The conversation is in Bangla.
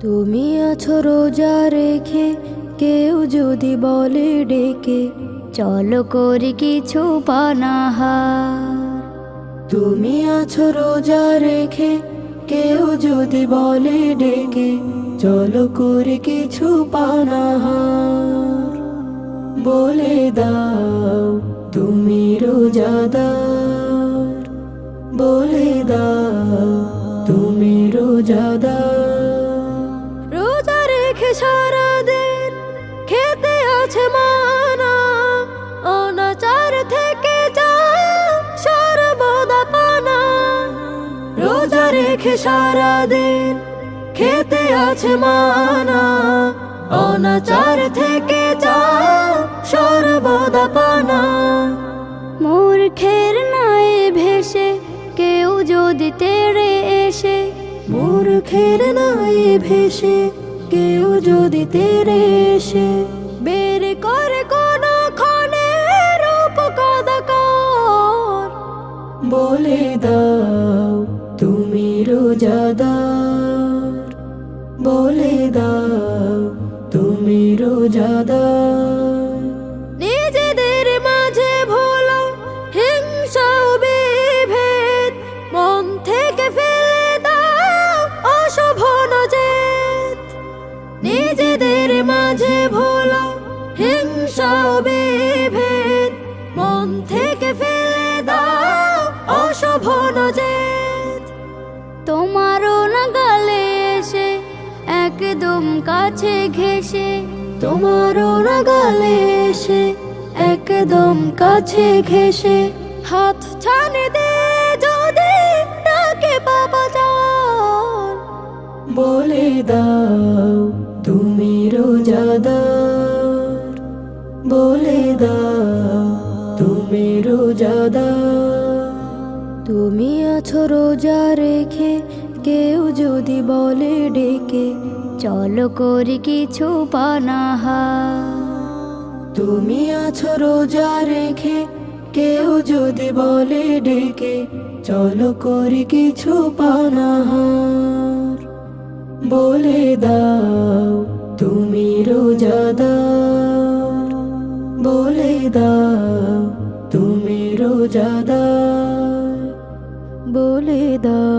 তুমি আছো রোজা রেখে, কেউ যদি বলে ডেকে, চলো করি কিছু পানাহার। তুমি আছো রোজা রেখে, কেউ যদি বলে ডেকে, চলো করি কিছু পানাহার। বলে দাও, তুমি রোজাদার। রেখে সারাদিন খেতে আছে মানা। অনাচার থেকে যা সর্বদা পানা। মূর্খের নাই ভেসে কেউ যদি তেড়ে এসে, মূর্খের নাই ভেসে কেউ যদি তেড়ে এসে, বের করে কোন রূপ কদাকর বলে দাও তুমি রোজাদার, বলে দাও তুমি রোজাদার। নিজেদের মাঝে ভুলো হিংসা বিভেদ, মন থেকে ফেলে দাও অশোভন জেদ। নিজেদের মাঝে ভুলো হিংসা বিভেদ, মন থেকে ফেলে দাও অশোভন জেদ। একদম কাছে ঘেসে তোমারও না গালে এসে একদম কাছে ঘেসে হাত ছানে দে যদি ডাকে বাবা যান বলে দাও তুমি রোজাদার। বলে দাও তুমি রোজাদার। তুমি আছো রোজা রেখে কেউ যদি বলে ডেকে চলো করি কিছু পানাহার তুমি আছো রোজা রেখে, কেউ যদি বলে ডেকে, চলো করি কিছু পানাহার বলে দাও, তুমি রোজাদার। বলে দাও, তুমি রোজাদার। বলে দাও